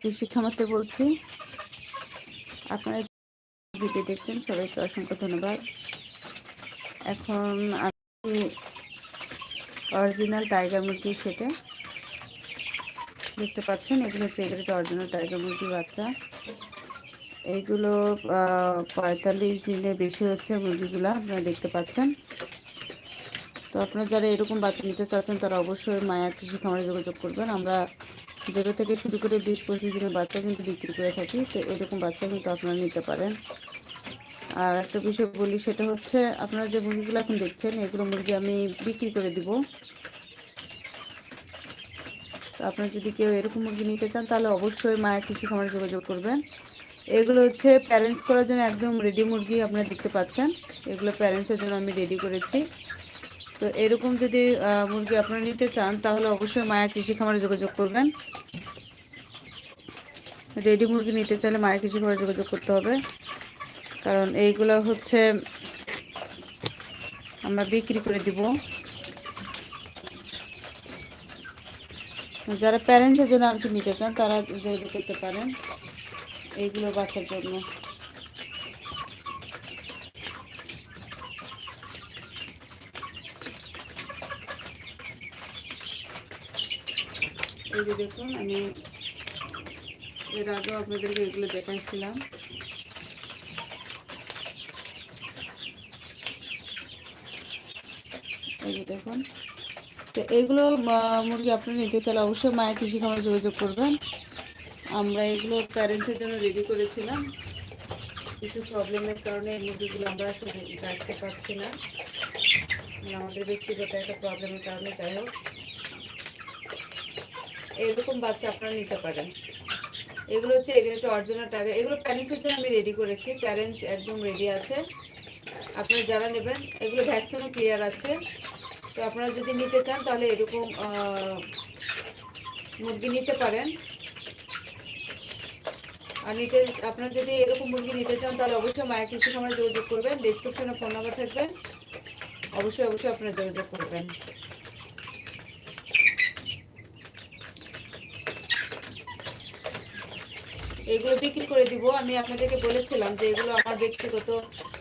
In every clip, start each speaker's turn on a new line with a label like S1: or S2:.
S1: কৃষি খামাতে বলছি। আপনারা ভিডিও দেখছেন, সবাইকে অসংখ্য ধন্যবাদ। এখন আমি অরিজিনাল টাইগার মুরগি সেটে দেখতে পাচ্ছেন, এগুলো হচ্ছে এগুলো অরিজিনাল টাইগার মুরগি বাচ্চা। এইগুলো পঁয়তাল্লিশ দিনের বেশি হচ্ছে মুরগিগুলো, আপনারা দেখতে পাচ্ছেন। তো আপনারা যারা এরকম বাচ্চা নিতে চাচ্ছেন, তারা অবশ্যই মায়া কৃষি খামারে যোগাযোগ করবেন। আমরা যেটা থেকে শুরু করে বিশ পঁচিশ দিনের বাচ্চা কিন্তু বিক্রি করে থাকি, তো এরকম বাচ্চা কিন্তু আপনারা নিতে পারেন। আর একটা বিষয় বলি, সেটা হচ্ছে আপনারা যে মুরগিগুলো এখন দেখছেন, এগুলো মুরগি আমি বিক্রি করে দিব। তো আপনারা যদি কেউ এরকম মুরগি নিতে চান, তাহলে অবশ্যই মায়ের কৃষি খামারে যোগাযোগ করবেন। এগুলো হচ্ছে প্যারেন্টস করার জন্য একদম রেডি মুরগি আপনারা দেখতে পাচ্ছেন। এগুলো প্যারেন্টসের জন্য আমি রেডি করেছি। তো এরকম যদি মুরগি আপনারা নিতে চান, তাহলে অবশ্যই মায়া কৃষি খামারে যোগাযোগ করবেন। রেডি মুরগি নিতে চাইলে মায়া কৃষি খামারে যোগাযোগ করতে হবে। কারণ এইগুলো হচ্ছে আমরা বিক্রি করে দিব। যারা প্যারেন্টসের জন্য আর কি নিতে চান, তারা যোগাযোগ করতে পারেন। এইগুলো বাচ্চার জন্য। এই যে দেখুন, আমি এর আগেও আপনাদেরকে এগুলো দেখাইছিলাম। এই যে দেখুন, তো এইগুলো মুরগি আপনি নিতে চাইলে অবশ্যই মায়ের কৃষি খামারে যোগাযোগ করবেন। আমরা এগুলো প্যারেন্টসের জন্য রেডি করেছিলাম। কিছু প্রবলেমের কারণে এই মুরগিগুলো আমরা রাখতে পারছি না। মানে আমাদের ব্যক্তিগত একটা প্রবলেমের কারণে, যাই হোক। এরকম বাচ্চা আপনারা নিতে পারেন। এগুলো হচ্ছে এগুলো একটা অরিজিনাল টাইগার এগুলো প্যারেন্টসের জন্য আমি রেডি করেছি। প্যারেন্টস একদম রেডি আছে। আপনারা যারা নেবেন, এগুলো ভ্যাকসিনও ক্লিয়ার আছে। তো আপনারা যদি নিতে চান, তাহলে এরকম মুরগি নিতে পারেন। আর নিতে, আপনারা যদি এরকম মুরগি নিতে চান, তাহলে অবশ্যই মায়া কৃষি খামারে যোগাযোগ করবেন। ডিসক্রিপশনে ফোন নাম্বার থাকবে। অবশ্যই অবশ্যই আপনারা যোগাযোগ করবেন। এগুলো বিক্রি করে দিব। আমি আপনাদেরকে বলেছিলাম যে এগুলো আমার ব্যক্তিগত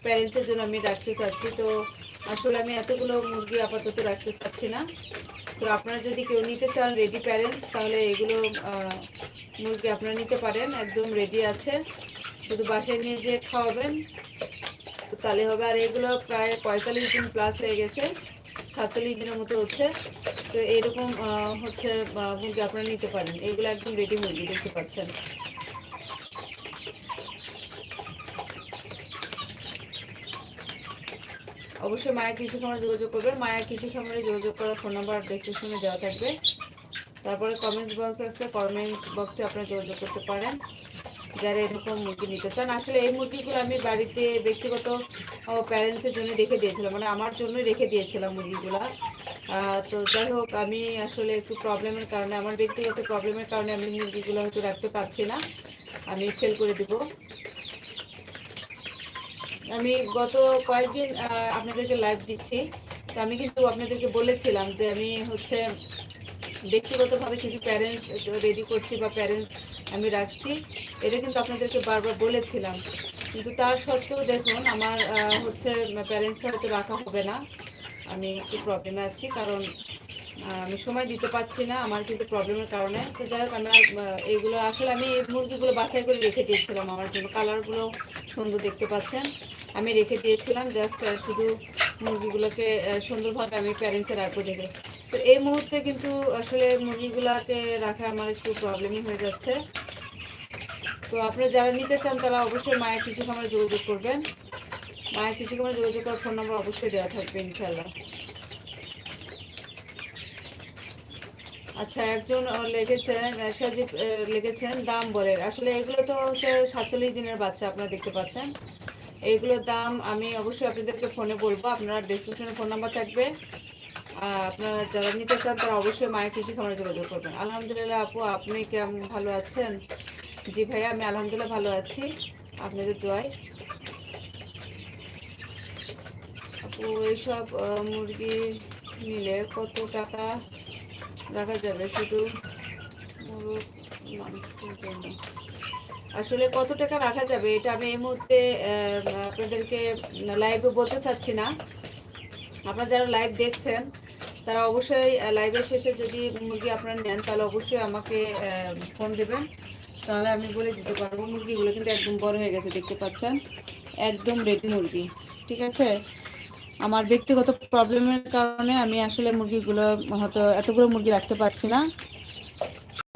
S1: প্যারেন্টসের জন্য আমি রাখতে চাচ্ছি। তো আসলে আমি এতগুলো মুরগি আপাতত রাখতে চাচ্ছি না। তো আপনারা যদি কেউ নিতে চান রেডি প্যারেন্টস তাহলে এগুলো মুরগি আপনারা নিতে পারেন। একদম রেডি আছে। শুধু বাসায় নিয়ে যে খাওয়াবেন। তাহলে হবে। আর এগুলো প্রায় পঁয়তাল্লিশ দিন প্লাস হয়ে গেছে। সাতচল্লিশ দিনের মতো হচ্ছে। তো এরকম হচ্ছে মুরগি আপনারা নিতে পারেন। এগুলো একদম রেডি মুরগি দেখতে পাচ্ছেন। অবশ্যই মায়া কৃষি খামারে যোগাযোগ করবেন। মায়া কৃষি খামারে যোগাযোগ করার ফোন নাম্বার ডিসক্রিপশনে দেওয়া থাকবে। তারপরে কমেন্টস বক্স আছে কমেন্টস বক্সে আপনারা যোগাযোগ করতে পারেন। যারা এরকম মুরগি নিতে চান, আসলে এই মুরগিগুলো আমি বাড়িতে ব্যক্তিগত প্যারেন্টসের জন্য রেখে দিয়েছিলাম। মানে আমার জন্যই রেখে দিয়েছিলাম মুরগিগুলো। তো যাই হোক, আমি আসলে একটু প্রবলেমের কারণে, আমার ব্যক্তিগত প্রবলেমের কারণে আমি মুরগিগুলো হয়তো রাখতে পারছি না। আমি সেল করে দিব। আমি গত কয়েকদিন আপনাদেরকে লাইভ দিচ্ছি। তো আমি কিন্তু আপনাদেরকে বলেছিলাম যে আমি হচ্ছে ব্যক্তিগতভাবে কিছু প্যারেন্টস রেডি করছি বা প্যারেন্টস আমি রাখছি। এটা কিন্তু আপনাদেরকে বারবার বলেছিলাম। কিন্তু তার সত্ত্বেও দেখুন আমার হচ্ছে প্যারেন্টসটা হয়তো রাখা হবে না। আমি একটু প্রবলেমে আছি কারণ আমি সময় দিতে পারছি না আমার কিছু প্রবলেমের কারণে। তো যাই হোক আমি আর আহ, এইগুলো আসলে আমি এই মুরগিগুলো বাছাই করে রেখে দিয়েছিলাম আমার জন্য। কালারগুলো সুন্দর দেখতে পাচ্ছেন। আমি রেখে দিয়েছিলাম জাস্ট শুধু মুরগিগুলোকে সুন্দরভাবে আমি প্যারেন্টসে রাখব দেখে তো এই মুহূর্তে কিন্তু আসলে মুরগিগুলোকে রাখা আমার একটু প্রবলেমই হয়ে যাচ্ছে। তো আপনারা যারা নিতে চান, তারা অবশ্যই মায়ের কিছু খামারে যোগাযোগ করবেন। মায়ের কিছু খামারে যোগাযোগ করার ফোন নাম্বার অবশ্যই দেওয়া থাকবে ইনশাল্লাহ আচ্ছা একজন লিখেছেন সজীব লিখেছেন দাম বলেন। আসলে এগুলো তো হচ্ছে সাতচল্লিশ দিনের বাচ্চা, আপনারা দেখতে পাচ্ছেন। এইগুলোর দাম আমি অবশ্যই আপনাদেরকে ফোনে বলব। আপনারা ডিসক্রিপশনে ফোন নাম্বার থাকবে। আপনারা যারা নিতে চান, তারা অবশ্যই মায়ের কৃষি খামারে যোগাযোগ করবেন। আলহামদুলিল্লাহ আপু, আপনি কেমন, ভালো আছেন? জি ভাইয়া, আমি আলহামদুলিল্লাহ ভালো আছি। আপনাদের দোয়ায়। আপু, এইসব মুরগি নিলে কত টাকা রাখা যাবে? শুধু মুরগ জন্য। আসলে কত টাকা রাখা যাবে? এটা আমি এই মুহূর্তে আপনাদেরকে লাইভে বলতে চাচ্ছি না। আপনারা যারা লাইভ দেখছেন, তারা অবশ্যই লাইভের শেষে যদি মুরগি আপনারা নেন, তাহলে অবশ্যই আমাকে ফোন দেবেন। তাহলে আমি বলে দিতে পারব মুরগিগুলো কিন্তু একদম বড় হয়ে গেছে, দেখতে পাচ্ছেন? একদম রেডি মুরগি, ঠিক আছে? আমার ব্যক্তিগত প্রবলেমের কারণে আমি আসলে মুরগিগুলো হয়তো এতগুলো মুরগি রাখতে পারছি না।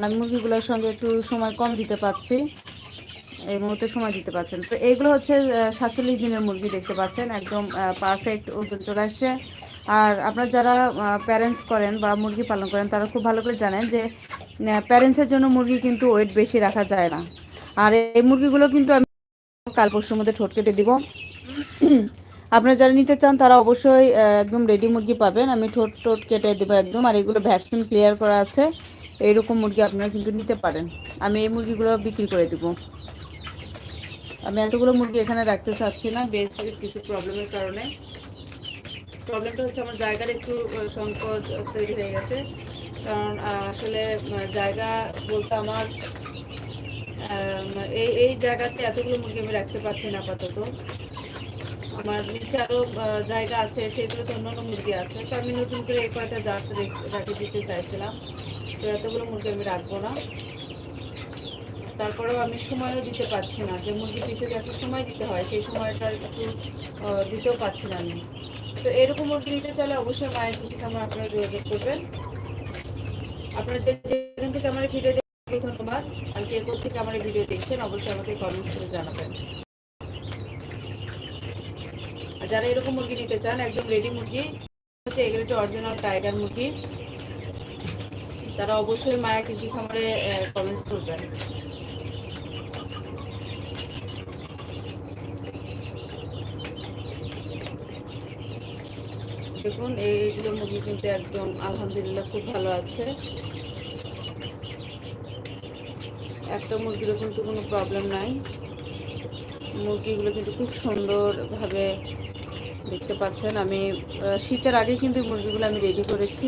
S1: আমি মুরগিগুলোর সঙ্গে একটু সময় কম দিতে পারছি। এই মুহূর্তে সময় দিতে পারছেন। তো এইগুলো হচ্ছে সাতচল্লিশ দিনের মুরগি দেখতে পাচ্ছেন, একদম পারফেক্ট ওজন চলে আসছে। আর আপনারা যারা প্যারেন্টস করেন বা মুরগি পালন করেন, তারা খুব ভালো করে জানেন যে প্যারেন্টসের জন্য মুরগি কিন্তু ওয়েট বেশি রাখা যায় না। আর এই মুরগিগুলো কিন্তু আমি কাল পরশুর মধ্যে ঠোঁট কেটে দিব। আপনারা যারা নিতে চান, তারা অবশ্যই একদম রেডি মুরগি পাবেন। আমি ঠোঁট টোট কেটে দেবো একদম। আর এগুলো ভ্যাকসিন ক্লিয়ার করা আছে। এইরকম মুরগি আপনারা কিন্তু নিতে পারেন। আমি এই মুরগিগুলো বিক্রি করে দেবো। আমি এতগুলো মুরগি এখানে রাখতে চাচ্ছি না, বেশ কিছু প্রবলেমের কারণে। প্রবলেমটা হচ্ছে আমার জায়গার একটু সংকট তৈরি হয়ে গেছে। কারণ আসলে জায়গা বলতে আমার এই এই জায়গাতে এতগুলো মুরগি আমি রাখতে পারছি না আপাতত। আমার নিচে আরও জায়গা আছে, সেগুলোতে অন্য অন্য মুরগি আছে। তো আমি নতুন করে এই কয়টা জাত রাখে দিতে চাইছিলাম। তো এতগুলো মুরগি আমি রাখব না। তারপরেও আমি সময়ও দিতে পারছি না। যে মুরগি পিসে যাতে সময় দিতে হয়, সেই সময়টা একটু দিতেও পারছি না আমি। তো এরকম মুরগি নিতে চাইলে অবশ্যই মায়ের কৃষি খামার আপনারা যোগাযোগ করবেন। আপনারা যেখান থেকে আমার ভিডিও দেখতে ধন্যবাদ। আর কে থেকে আমার ভিডিও দেখছেন, অবশ্যই আমাকে কমেন্টস করে জানাবেন। আর যারা এরকম মুরগি নিতে চান, একদম রেডি মুরগি, হচ্ছে এগুলো একটু অরিজিনাল টাইগার মুরগি, তারা অবশ্যই মায়া কৃষি খামারে কমেন্টস করবেন। দেখুন এইগুলো মুরগি কিন্তু একদম আলহামদুলিল্লাহ খুব ভালো আছে। একটা মুরগিরও কিন্তু কোনো প্রবলেম নাই। মুরগিগুলো কিন্তু খুব সুন্দরভাবে দেখতে পাচ্ছেন। আমি শীতের আগে কিন্তু মুরগিগুলো আমি রেডি করেছি,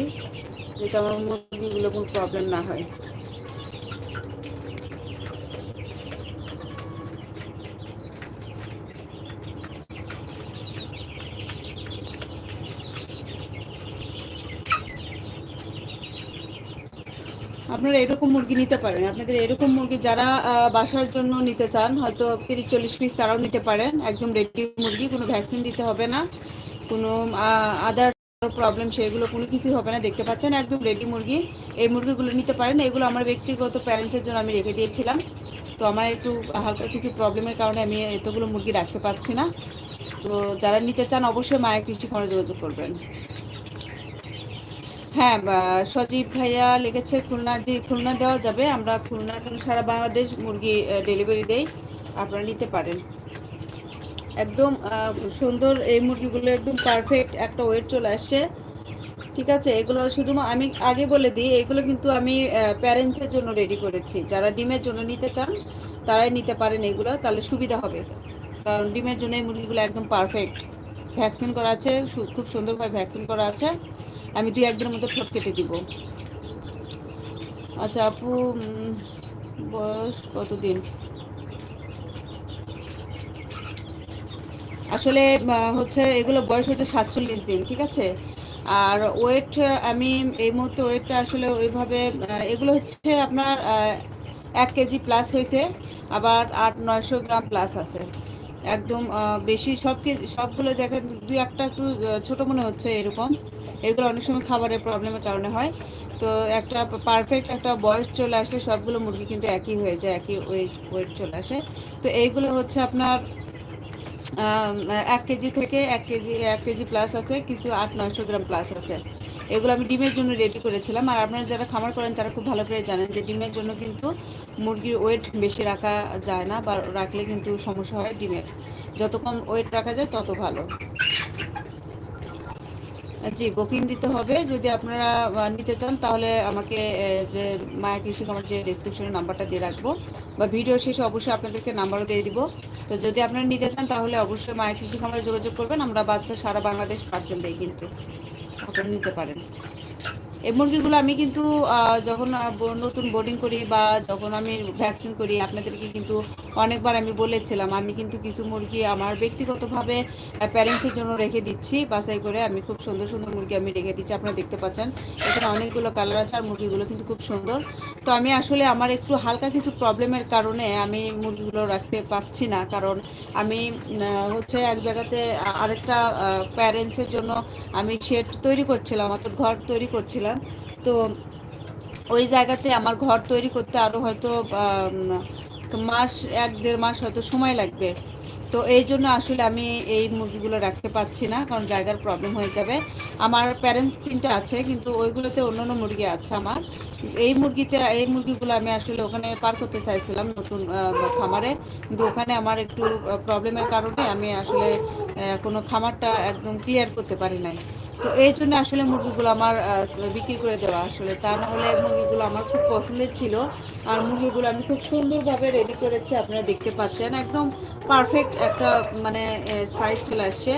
S1: যাতে আমার মুরগিগুলো কোনো প্রবলেম না হয়। আপনারা এরকম মুরগি নিতে পারেন। আপনাদের এরকম মুরগি যারা বাসার জন্য নিতে চান, হয়তো তিরিশ চল্লিশ পিস তারাও নিতে পারেন। একদম রেডি মুরগি, কোনো ভ্যাকসিন দিতে হবে না। কোনো আদার প্রবলেম সেগুলো কোনো কিছুই হবে না। দেখতে পাচ্ছেন, একদম রেডি মুরগি। এই মুরগিগুলো নিতে পারেন। এগুলো আমার ব্যক্তিগত প্যারেন্টসের জন্য আমি রেখে দিয়েছিলাম। তো আমার একটু হালকা কিছু প্রবলেমের কারণে আমি এতগুলো মুরগি রাখতে পারছি না। তো যারা নিতে চান, অবশ্যই মায়ের কৃষি খামারে যোগাযোগ করবেন। হ্যাঁ সজীব ভাইয়া লিখেছে, খুলনা খুলনা দেওয়া যাবে। আমরা খুলনা সারা বাংলাদেশ মুরগি ডেলিভারি দেই। আপনারা নিতে পারেন। একদম সুন্দর এই মুরগিগুলো একদম পারফেক্ট একটা ওয়েট চলে আসছে। ঠিক আছে, এগুলো শুধু আমি আগে বলে দিই, এগুলো কিন্তু আমি প্যারেন্টসের জন্য রেডি করেছি। যারা ডিমের জন্য নিতে চান, তারাই নিতে পারেন এগুলো, তাহলে সুবিধা হবে। কারণ ডিমের জন্য এই মুরগিগুলো একদম পারফেক্ট ভ্যাকসিন করা আছে খুব সুন্দরভাবে ভ্যাকসিন করা আছে। আমি দুই একদিনের মধ্যে ঠোঁট কেটে দিব। আচ্ছা আপু বয়স কতদিন? আসলে হচ্ছে এগুলো বয়স হচ্ছে সাতচল্লিশ দিন, ঠিক আছে? আর ওয়েট, আমি এই মুহূর্তে ওয়েটটা আসলে ওইভাবে এগুলো হচ্ছে আপনার এক কেজি প্লাস হয়েছে, আবার আট নয়শো গ্রাম প্লাস আছে। একদম বেশি সব সবগুলো দেখেন, দুই একটা একটু ছোট মনে হচ্ছে এরকম। এগুলো অনেক সময় খাবারের প্রবলেমের কারণে হয়। তো একটা পারফেক্ট একটা বয়স চলে আসলে সবগুলো মুরগি কিন্তু একই হয়ে যায়, একই ওয়েট ওয়েট চলে আসে। তো এইগুলো হচ্ছে আপনার এক কেজি থেকে এক কেজি এক কেজি প্লাস আছে, কিছু আট নয়শো গ্রাম প্লাস আছে। এগুলো আমি ডিমের জন্য রেডি করেছিলাম। আর আপনারা যারা খামার করেন, তারা খুব ভালো করে জানেন যে ডিমের জন্য কিন্তু মুরগির ওয়েট বেশি রাখা যায় না বা রাখলে কিন্তু সমস্যা হয় ডিমের। যত কম ওয়েট রাখা যায়, তত ভালো। জি বুকিং দিতে হবে। যদি আপনারা নিতে চান, তাহলে আমাকে যে মায়া কৃষি আমার যে ডিসক্রিপশনে নাম্বারটা দিয়ে রাখব বা ভিডিও শেষে অবশ্যই আপনাদেরকে নাম্বারও দিয়ে দিব। তো যদি আপনারা নিতে চান, তাহলে অবশ্যই মায়া কৃষি খামারে যোগাযোগ করবেন। আমরা বাচ্চা সারা বাংলাদেশ পার্সেল দিই কিন্তু, আপনারা নিতে পারেন। এই মুরগিগুলো আমি কিন্তু যখন নতুন বোর্ডিং করি বা যখন আমি ভ্যাকসিন করি, আপনাদেরকে কিন্তু অনেকবার আমি বলেছিলাম, আমি কিন্তু কিছু মুরগি আমার ব্যক্তিগতভাবে প্যারেন্টসের জন্য রেখে দিচ্ছি। বাছাই করে আমি খুব সুন্দর সুন্দর মুরগি আমি রেখে দিচ্ছি। আপনারা দেখতে পাচ্ছেন, এখানে অনেকগুলো কালার আছে আর মুরগিগুলো কিন্তু খুব সুন্দর। তো আমি আসলে আমার একটু হালকা কিছু প্রবলেমের কারণে আমি মুরগিগুলো রাখতে পারছি না। কারণ আমি হচ্ছে এক জায়গাতে আরেকটা প্যারেন্টসের জন্য আমি শেড তৈরি করছিলাম, অর্থাৎ ঘর তৈরি করছিলাম। তো ওই জায়গাতে আমার ঘর তৈরি করতে আরও হয়তো মাস, এক দেড় মাস হয়তো সময় লাগবে। তো এই জন্য আসলে আমি এই মুরগিগুলো রাখতে পারছি না, কারণ জায়গার প্রবলেম হয়ে যাবে। আমার প্যারেন্টস তিনটা আছে, কিন্তু ওইগুলোতে অন্য অন্য মুরগি আছে আমার। এই মুরগিতে, এই মুরগিগুলো আমি আসলে ওখানে পার করতে চাইছিলাম নতুন খামারে। কিন্তু ওখানে আমার একটু প্রবলেমের কারণে আমি আসলে কোনো খামারটা একদম ক্লিয়ার করতে পারি নাই। তো এই জন্য আসলে মুরগিগুলো আমার বিক্রি করে দেওয়া। আসলে তা না হলে মুরগিগুলো আমার খুব পছন্দের ছিল। আর মুরগিগুলো আমি খুব সুন্দরভাবে রেডি করেছি, আপনারা দেখতে পাচ্ছেন। একদম পারফেক্ট একটা মানে সাইজ চলে আসছে।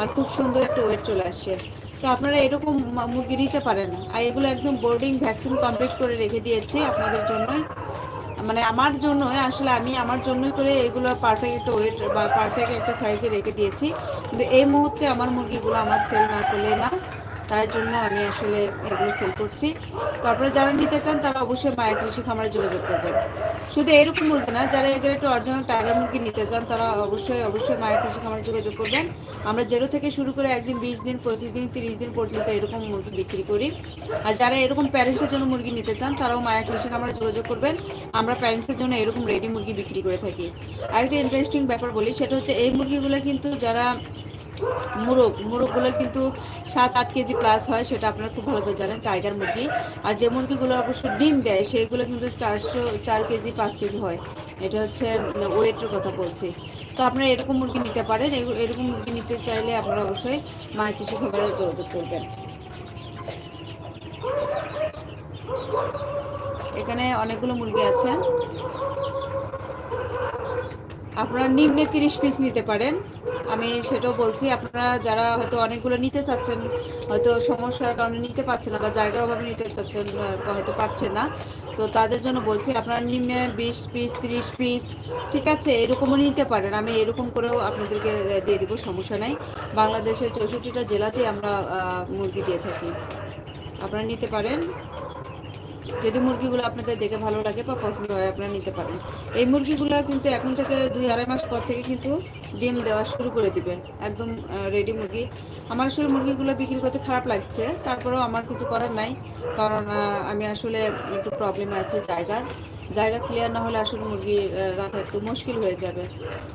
S1: আর খুব সুন্দর একটা ওয়েট চলে আসছে। তো আপনারা এরকম মুরগি নিতে পারেন। আর এগুলো একদম বোর্ডিং ভ্যাকসিন কমপ্লিট করে রেখে দিয়েছি আপনাদের জন্যই। মানে আমার জন্য আসলে আমি আমার জন্যই করে এগুলো পারফেক্ট ওয়েট বা পারফেক্ট একটা সাইজে রেখে দিয়েছি। কিন্তু এই মুহূর্তে আমার মুরগিগুলো আমার সেল না করলে না। তার জন্য আমি আসলে এগুলো সেল করছি। তারপরে যারা নিতে চান, তারা অবশ্যই মায়া কৃষি খামারে যোগাযোগ করবেন। শুধু এরকম মুরগি না, যারা এদের একটু অরিজিনাল টাইগার মুরগি নিতে চান, তারা অবশ্যই অবশ্যই মায়া কৃষি খামারে যোগাযোগ করবেন। আমরা জেরো থেকে শুরু করে একদিন, বিশ দিন, পঁচিশ দিন, তিরিশ দিন পর্যন্ত এরকম মুরগি বিক্রি করি। আর যারা এরকম প্যারেন্টসের জন্য মুরগি নিতে চান, তারাও মায়া কৃষি খামারে যোগাযোগ করবেন। আমরা প্যারেন্টসের জন্য এরকম রেডি মুরগি বিক্রি করে থাকি। আরেকটা ইন্টারেস্টিং ব্যাপার বলি, সেটা হচ্ছে এই মুরগিগুলো কিন্তু যারা মুরগ, মুরগগুলো কিন্তু সাত, আট কেজি প্লাস হয়, সেটা আপনারা খুব ভালো করে জানেন টাইগার মুরগি। আর যে মুরগিগুলো অবশ্য ডিম দেয় সেইগুলো কিন্তু চারশো, চার কেজি, পাঁচ কেজি হয়। এটা হচ্ছে ওয়েটের কথা বলছি। তো আপনারা এরকম মুরগি নিতে পারেন, এরকম মুরগি নিতে চাইলে আপনারা অবশ্যই মা কিছু খাবারে যোগাযোগ করবেন। এখানে অনেকগুলো মুরগি আছে। আপনারা নিম্নে তিরিশ পিস নিতে পারেন। আমি সেটাও বলছি, আপনারা যারা হয়তো অনেকগুলো নিতে চাচ্ছেন, হয়তো সমস্যার কারণে নিতে পারছেন না বা জায়গার অভাবে নিতে চাচ্ছেন হয়তো পারছেন না, তো তাদের জন্য বলছি, আপনারা নিম্নে বিশ পিস তিরিশ পিস ঠিক আছে, এরকমও নিতে পারেন। আমি এরকম করেও আপনাদেরকে দিয়ে দেবো, সমস্যা নাই। বাংলাদেশের চৌষট্টিটা জেলাতেই আমরা মুরগি দিয়ে থাকি। আপনারা নিতে পারেন। যদি মুরগিগুলো আপনাদের দেখে ভালো লাগে বা পছন্দ হয়, আপনারা নিতে পারেন। এই মুরগিগুলো কিন্তু এখন থেকে দুই আড়াই মাস পর থেকে কিন্তু ডিম দেওয়া শুরু করে দিবে একদম রেডি মুরগি। আমার আসলে মুরগিগুলো বিক্রি করতে খারাপ লাগছে, তারপরেও আমার কিছু করার নাই, কারণ আমি আসলে একটু প্রবলেমে আছি জায়গার। জায়গা ক্লিয়ার না হলে আসলে মুরগি রাখা একটু মুশকিল হয়ে যাবে।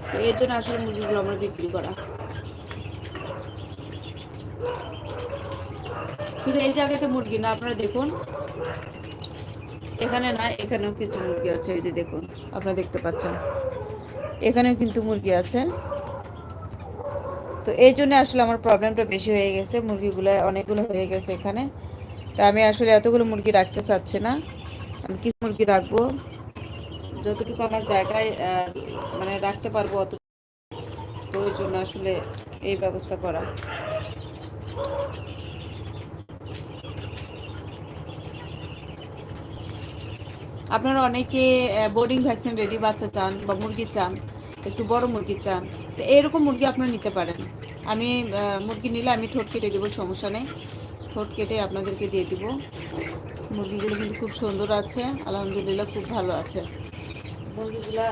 S1: তো এর জন্য আসলে মুরগিগুলো আমার বিক্রি করা। শুধু এই জায়গাতে মুরগি না, আপনারা দেখুন। এখানে না, এখানেও কিছু মুরগি আছে, এই যে দেখুন, আপনারা দেখতে পাচ্ছেন। এখানেও কিন্তু মুরগি আছে। তো এই জন্য আসলে আমার প্রবলেমটা বেশি হয়ে গেছে, মুরগিগুলো অনেকগুলো হয়ে গেছে এখানে। তা আমি আসলে এতগুলো মুরগি রাখতে চাচ্ছি না। আমি কিছু মুরগি রাখব। যতটুকু আমার জায়গায় মানে রাখতে পারব অত তো ওই জন্য আসলে এই ব্যবস্থা করা। আপনারা অনেকে বোর্ডিং ভ্যাকসিন রেডি বাচ্চা চান বা মুরগি চান, একটু বড় মুরগি চান, তো এরকম মুরগি আপনারা নিতে পারেন। আমি মুরগি নিলে আমি ঠোঁট কেটে দেবো, সমস্যা নেই। ঠোঁট কেটে আপনাদেরকে দিয়ে দিব। মুরগিগুলো কিন্তু খুব সুন্দর আছে, আলহামদুলিল্লাহ খুব ভালো আছে। মুরগিগুলা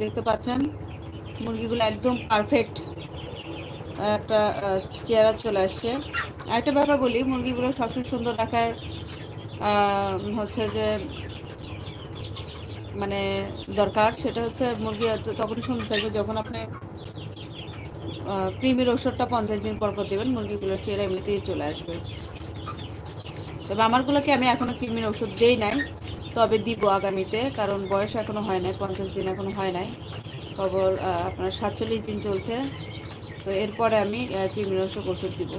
S1: দেখতে পাচ্ছেন? মুরগিগুলো একদম পারফেক্ট একটা চেহারা চলে আসছে। একটা ব্যাপার বলি, মুরগিগুলো সবসময় সুন্দর রাখার হচ্ছে যে মানে দরকার। সেটা হচ্ছে মুরগি তখনই সুন্দর থাকবে যখন আপনি ক্রিমির ওষুধটা পঞ্চাশ দিন পর পর দেবেন, মুরগিগুলোর চেহারা এমনিতেই চলে আসবে। তবে আমারগুলোকে আমি এখনও কৃমির ওষুধ দেই নাই, তবে দিব আগামীতে, কারণ বয়স এখনও হয় নাই, পঞ্চাশ দিন এখনও হয় নাই। খবর আপনার সাতচল্লিশ দিন চলছে। তো এরপরে আমি কৃমিনাশক ওষুধ দিব।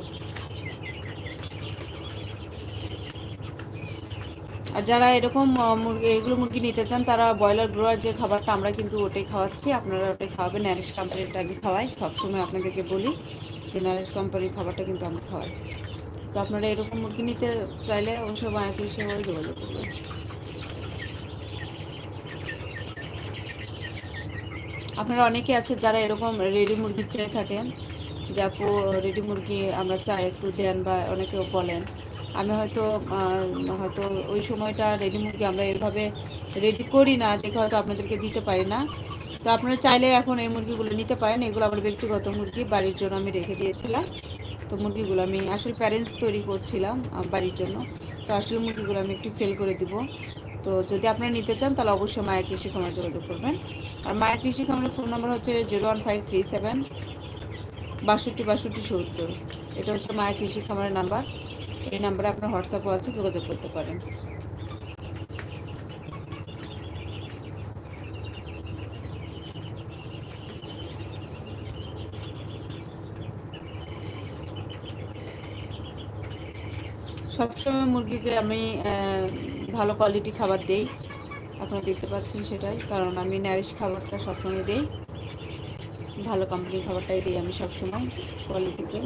S1: আর যারা এরকম মুরগি, এগুলো মুরগি নিতে চান, তারা ব্রয়লার গ্রোয়ার যে খাবারটা আমরা কিন্তু ওটাই খাওয়াচ্ছি। আপনারা ওটাই খাওয়াবেন ন্যারিশ কোম্পানিটা আমি খাওয়াই। সবসময় আপনাদেরকে বলি যে ন্যারিশ কোম্পানির খাবারটা কিন্তু আমরা খাওয়াই। তো আপনারা এরকম মুরগি নিতে চাইলে অবশ্যই মায়াকে সেভাবে যোগাযোগ করবেন। আপনারা অনেকে আছে যারা এরকম রেডি মুরগি চেয়ে থাকেন। যে আপু রেডি মুরগি আমরা চাই একটু দেন বা অনেকেও বলেন। আমি হয়তো হয়তো ওই সময়টা রেডি মুরগি আমরা এভাবে রেডি করি না, দেখে হয়তো আপনাদেরকে দিতে পারি না। তো আপনারা চাইলে এখন এই মুরগিগুলো নিতে পারেন। এগুলো আমার ব্যক্তিগত মুরগি, বাড়ির জন্য আমি রেখে দিয়েছিলাম। তো মুরগিগুলো আমি আসলে প্যারেন্টস তৈরি করছিলাম বাড়ির জন্য। তো আসলে মুরগিগুলো আমি একটু সেল করে দিব। তো যদি আপনারা নিতে চান, তাহলে অবশ্যই মায়া কৃষি খামার যোগাযোগ করবেন। আর মায়া কৃষি খামারের ফোন নাম্বার হচ্ছে zero one five three seven, বাষট্টি বাষট্টি সত্তর। এটা হচ্ছে মায়া কৃষি খামারের নাম্বার। এই নাম্বারে আপনার হোয়াটসঅ্যাপও আছে, যোগাযোগ করতে পারেন। সবসময় মুরগিকে আমি ভালো কোয়ালিটি খাবার দিই। আপনারা দেখতে পাচ্ছেন সেটাই। কারণ আমি ন্যারিশ খাবারটা সবসময় দিই। ভালো কোম্পানির খাবারটাই দিই আমি সবসময় কোয়ালিটিতে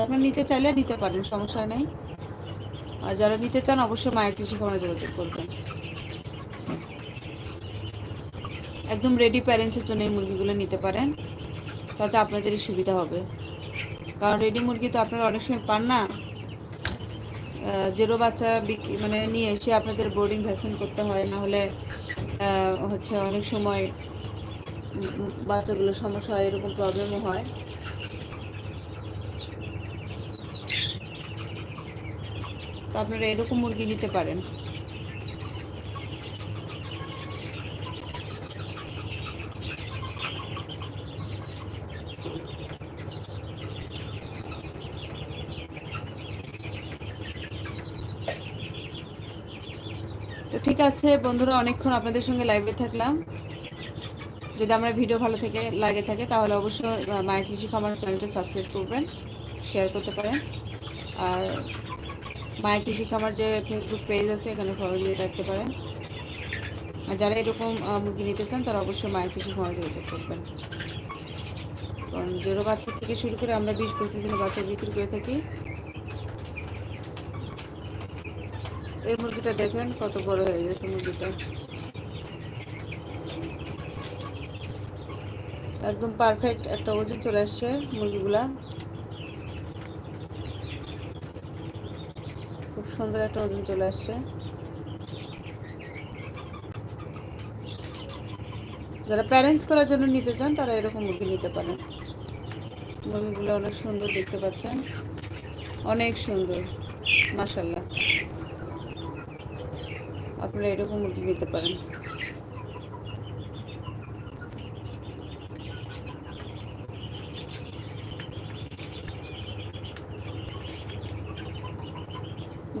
S1: আপনারা নিতে চাইলে নিতে পারেন, সমস্যা নেই। আর যারা নিতে চান, অবশ্যই মায়ের কৃষি খামারে যোগাযোগ করবেন। একদম রেডি প্যারেন্টসের জন্য এই মুরগিগুলো নিতে পারেন। তাতে আপনাদেরই সুবিধা হবে। কারণ রেডি মুরগি তো আপনারা অনেক সময় পান না। জেরো বাচ্চা মানে নিয়ে এসে আপনাদের বোর্ডিং ভ্যাকসিন করতে হয় না হলে হচ্ছে অনেক সময় বাচ্চাগুলোর সমস্যা হয়, এরকম প্রবলেমও হয়। তো আপনারা এরকম মুরগি নিতে পারেন। আছে বন্ধুরা, অনেকক্ষণ আপনাদের সঙ্গে লাইভে থাকলাম। যদি আমার ভিডিও ভালো থেকে, লাগে থাকে, তাহলে অবশ্যই মায়ের কৃষি খামার চ্যানেলটা সাবস্ক্রাইব করবেন শেয়ার করতে পারেন। আর মায়ের কৃষি খামার যে ফেসবুক পেজ আছে, এখানে ফলো দিয়ে রাখতে পারেন। আর যারা এরকম মুরগি নিতে চান, তারা অবশ্যই মায়ের কৃষি খামার যোগাযোগ করবেন। কারণ জোরো বাচ্চা থেকে শুরু করে আমরা বিশ পঁচিশ দিনের বাচ্চা বিক্রি করে থাকি। এই মুরগিটা দেখেন কত বড় হয়ে গেছে মুরগিটা। একদম পারফেক্ট একটা ওজন চলে আসছে মুরগিগুলা। খুব সুন্দর একটা ওজন চলে আসছে। যারা প্যারেন্টস করার জন্য নিতে চান, তারা এরকম মুরগি নিতে পারেন। মুরগিগুলো অনেক সুন্দর দেখতে পাচ্ছেন। অনেক সুন্দর মাসাল্লাহ আপনারা এরকম মুরগি নিতে পারেন।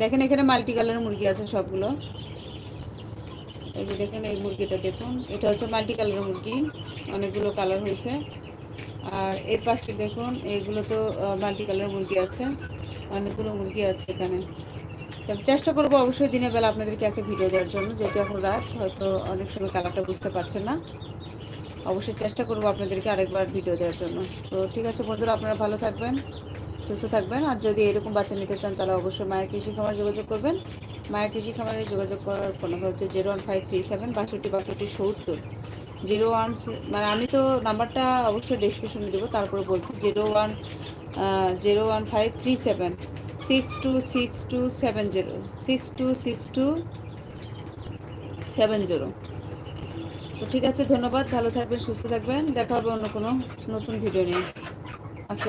S1: দেখেন, এখানে মাল্টি কালারের মুরগি আছে সবগুলো। এই যে দেখেন, এই মুরগিটা দেখুন। এটা হচ্ছে মাল্টি কালারের মুরগি। অনেকগুলো কালার হয়েছে। আর এর পাশে দেখুন এইগুলো তো মাল্টি কালারের মুরগি আছে। অনেকগুলো মুরগি আছে এখানে। চেষ্টা করব অবশ্যই দিনের বেলা আপনাদেরকে একটা ভিডিও দেওয়ার জন্য, যেহেতু এখন রাত, হয়তো অনেক সময় কালারটা বুঝতে পারছেন না। অবশ্যই চেষ্টা করব আপনাদেরকে আরেকবার ভিডিও দেওয়ার জন্য। তো ঠিক আছে বন্ধুরা, আপনারা ভালো থাকবেন, সুস্থ থাকবেন, আর যদি এরকম বাচ্চা নিতে চান, তাহলে অবশ্যই মায়া কৃষি খামার যোগাযোগ করবেন। মায়া কৃষি খামারে যোগাযোগ করার ফোন নাম্বার হচ্ছে zero one five three seven বাষট্টি বাষট্টি সত্তর। জিরো ওয়ান মানে আমি তো নাম্বারটা অবশ্যই ডিসক্রিপশনে দেবো, তারপরে বলছি zero one zero one five three seven. Six two six two seven zero six two six two seven zero তো ঠিক আছে, ধন্যবাদ, ভালো থাকবেন, সুস্থ থাকবেন, দেখা হবে অন্য কোনো নতুন ভিডিও নিয়ে।